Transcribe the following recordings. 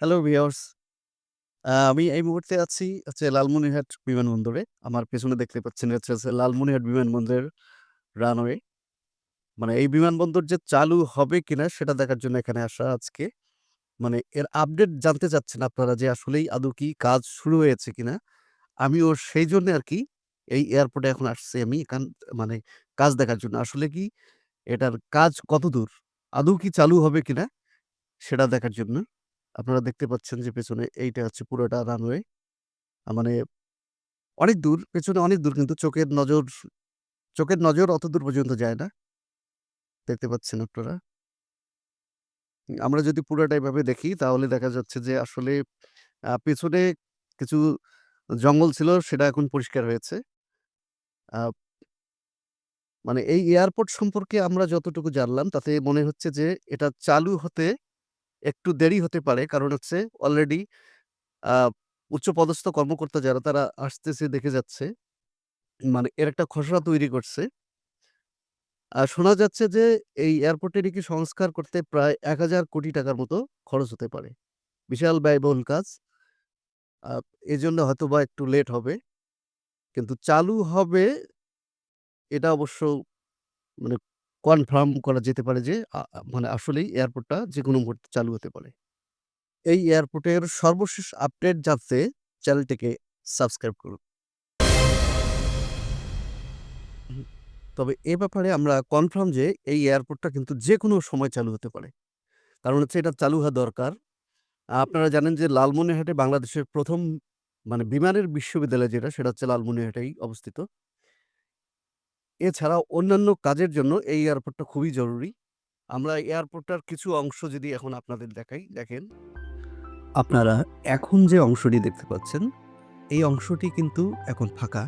Hello viewers. আ আমি এই মুহূর্তে আছি হচ্ছে লালমনিরহাট বিমানবন্দরে। আমার পেছনে দেখতে পাচ্ছেন হচ্ছে হচ্ছে লালমনিরহাট বিমানবন্দরের রানওয়ে। মানে এই বিমানবন্দর যে চালু হবে কিনা সেটা দেখার জন্য এখানে আসা আজকে। মানে এর আপডেট জানতে চাচ্ছেন আপনারা যে আসলেই আদৌ কি কাজ শুরু হয়েছে কিনা? আমিও আর কি এই এয়ারপোর্টে এখন আসছি আমি এখান মানে কাজ দেখার জন্য। আসলে কি এটার কাজ কতদূর? আদৌ কি চালু হবে কিনা? সেটা দেখার জন্য। আপনারা দেখতে পাচ্ছেন যে পেছনে এইটা হচ্ছে পুরোটা রানওয়ে। মানে অনেক দূর, পেছনে অনেক দূর কিন্তু চোখের নজর চোখের নজর অত দূর পর্যন্ত যায় না। দেখতে পাচ্ছেন আপনারা। আমরা যদি পুরোটা এভাবে দেখি তাহলে দেখা যাচ্ছে যে আসলে পেছনে কিছু জঙ্গল ছিল সেটা এখন পরিষ্কার হয়েছে। মানে এই এয়ারপোর্ট সম্পর্কে আমরা যতটুকু জানলাম তাতে মনে হচ্ছে যে এটা চালু হতে একটু দেরি হতে পারে। কারণ হচ্ছে অলরেডি উচ্চপদস্থ কর্মকর্তা যারা তারা আসতেছে দেখে যাচ্ছে। মানে এর একটা খসড়া তৈরি করছে। আর শোনা যাচ্ছে যে এই এয়ারপোর্টে নাকি সংস্কার করতে প্রায় ৳১,০০০ টাকার মতো খরচ হতে পারে। বিশাল ব্যয়বহুল কাজ। এই জন্য হয়তো বা একটু লেট হবে। কিন্তু চালু হবে এটা অবশ্য মানে কনফার্ম করা যেতে পারে যে মানে আসলেই এয়ারপোর্টটা যেকোনো মুহূর্তে চালু হতে পারে। এই এয়ারপোর্টের সর্বশেষ আপডেট জানতে চ্যানেলটিকে সাবস্ক্রাইব করুন। তবে এ ব্যাপারে আমরা কনফার্ম যে, এই এয়ারপোর্টটা কিন্তু যে কোনো সময় চালু হতে পারে। কারণ হচ্ছে এটা চালু হওয়া দরকার। আপনারা জানেন যে, লালমনিরহাটে বাংলাদেশের প্রথম মানে বিমানের বিশ্ববিদ্যালয় যেটা, সেটা হচ্ছে লালমনিরহাটেই অবস্থিত। এছাড়াও অন্যান্য কাজের জন্য এই এয়ারপোর্টটা খুবই জরুরি। আমরা এয়ারপোর্টটার কিছু অংশ যদি এখন আপনাদের দেখাই, দেখেন। আপনারা এখন যে অংশটি দেখতে পাচ্ছেন, এই অংশটি কিন্তু এখন ফাঁকা।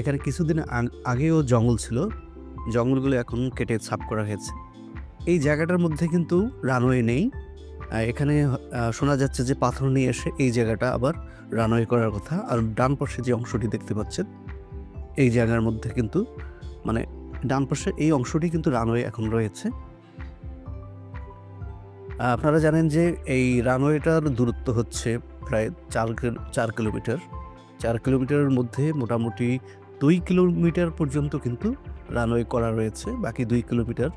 এখানে কিছুদিন আগ আগেও জঙ্গল ছিল। জঙ্গলগুলো এখন কেটে ছাপ করা হয়েছে। এই জায়গাটার মধ্যে কিন্তু রানওয়ে নেই। এখানে শোনা যাচ্ছে যে পাথর নিয়ে এসে এই জায়গাটা আবার রানওয়ে করার কথা। আর ডান পাশে যে অংশটি দেখতে পাচ্ছেন, এই জায়গার মধ্যে কিন্তু মানে ডান পাশের এই অংশটি কিন্তু রানওয়ে এখন রয়েছে। আপনারা জানেন যে এই রানওয়েটার দূরত্ব হচ্ছে প্রায় ৪ কিল ৪ কিলোমিটার। চার কিলোমিটারের মধ্যে মোটামুটি দুই কিলোমিটার পর্যন্ত কিন্তু রানওয়ে করা রয়েছে। বাকি দুই কিলোমিটার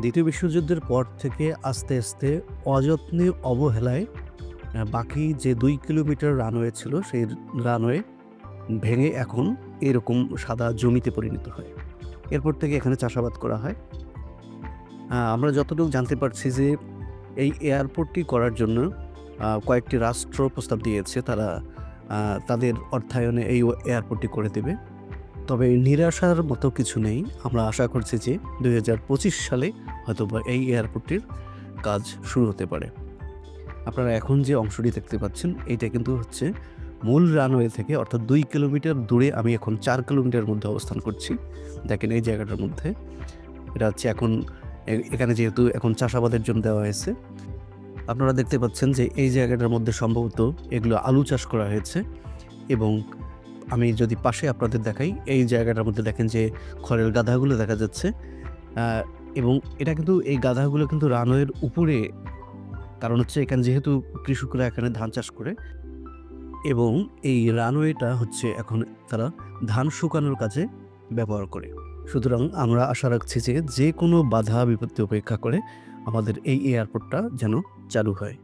দ্বিতীয় বিশ্বযুদ্ধের পর থেকে আস্তে, আস্তে অযত্নে অবহেলায় বাকি যে দুই কিলোমিটার রানওয়ে ছিল সেই রানওয়ে ভেঙে এখন এরকম সাদা জমিতে পরিণত হয়। এরপর থেকে এখানে চাষাবাদ করা হয়। আমরা যতটুকু জানতে পারছি যে এই এয়ারপোর্টটি করার জন্য কয়েকটি রাষ্ট্র প্রস্তাব দিয়েছে। তারা তাদের অর্থায়নে এই এয়ারপোর্টটি করে দেবে। তবে নিরাশার মতো কিছু নেই। আমরা আশা করছি যে ২০২৫ সালে হয়তোবা এই এয়ারপোর্টটির কাজ শুরু হতে পারে। আপনারা এখন যে অংশটি দেখতে পাচ্ছেন এইটা কিন্তু হচ্ছে মূল রানওয়ে থেকে অর্থাৎ দুই কিলোমিটার দূরে আমি এখন চার কিলোমিটার মধ্যে অবস্থান করছি। দেখেন এই জায়গাটার মধ্যে। এটা হচ্ছে এখন এখানে যেহেতু এখন চাষাবাদের জন্য দেওয়া হয়েছে। আপনারা দেখতে পাচ্ছেন যে এই জায়গাটার মধ্যে সম্ভবত এগুলো আলু চাষ করা হয়েছে এবং আমি যদি পাশে আপনাদের দেখাই, এই জায়গাটার মধ্যে দেখেন যে খড়ের গাধাগুলো দেখা যাচ্ছে। এবং এটা কিন্তু এই গাধাগুলো কিন্তু রানওয়ের উপরে কারণ হচ্ছে এখানে যেহেতু কৃষকরা এখানে ধান চাষ করে এবং এই রানওয়েটা হচ্ছে এখন তারা ধান শুকানোর কাজে ব্যবহার করে। সুতরাং আমরা আশা রাখছি যে যে কোনো বাধা বিপত্তি উপেক্ষা করে আমাদের এই এয়ারপোর্টটা যেন চালু হয়।